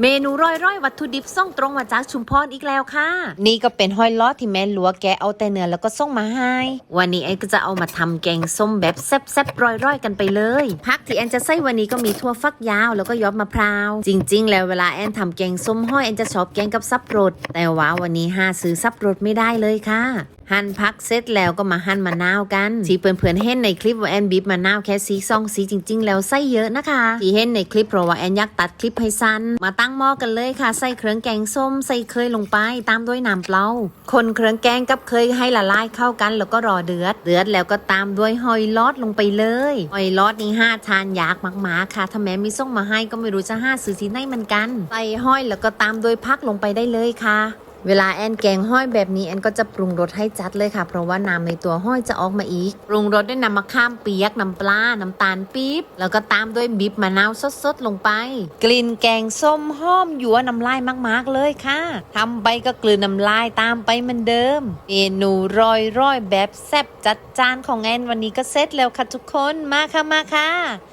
เมนูร้อยร้อยๆวัตถุดิบส่งตรงมาจากชุมพรอีกแล้วค่ะ นี่ก็เป็นห้อยล้อที่แม่หลัวแกเอาแต่เนื้อแล้วก็ส่งมาให้ วันนี้แอนก็จะเอามาทำแกงส้มแบบแซ่บๆร้อยร้อยๆกันไปเลยพักที่แอนจะใส่วันนี้ก็มีถั่วฟักยาวแล้วก็ยอดมะพร้าว จริง ๆ แล้วเวลาแอนทำแกงส้มห้อยแอนจะชอบแกงกับซับปรดแต่ว่าวันนี้หาซื้อซับปรดไม่ได้เลยค่ะหั่นพักเสร็จแล้วก็มาหั่นมะนาวกันที่เพื่อนๆเห็นในคลิปว่าแอนบีบมะนาวแค่สีซองสีจริง ๆ แล้วใส่เยอะนะคะที่เห็นในคลิปเพราะว่าแอนอยากตัดคลิปให้สั้นมาตั้งหม้อกันเลยค่ะ ใส่เครื่องแกงส้มใส่เคยลงไปตามด้วยน้ำเปล่าคนเครื่องแกงกับเคยให้ละลายเข้ากันแล้วก็รอเดือด เดือดแล้วก็ตามด้วยหอยลอดลงไปเลยหอยลอดนี่ห้าทานยากมากๆค่ะถ้าแม้มีส่งมาให้ก็ไม่รู้จะห้าซื้อที่ไหนเหมือนกันใส่หอยแล้วก็ตามด้วยพักลงไปได้เลยค่ะ เวลาแอนแกงห้อยแบบนี้แอนก็จะปรุงรสให้จัดเลยค่ะ เพราะว่าน้ำในตัวห้อยจะออกมาอีก ปรุงรสด้วยน้ำมะขามเปียกน้ำปลา น้ำตาลปี๊บ แล้วก็ตามด้วยบีบมะนาวสดๆลงไป กลิ่นแกงส้มหอมยัวน้ำลายมากๆเลยค่ะทำไปก็กลืนน้ำลายตามไปเหมือนเดิม เมนูร้อยร้อยแบบแซ่บจัดจานของแอนวันนี้ก็เสร็จแล้วค่ะทุกคนมาค่ะมาค่ะ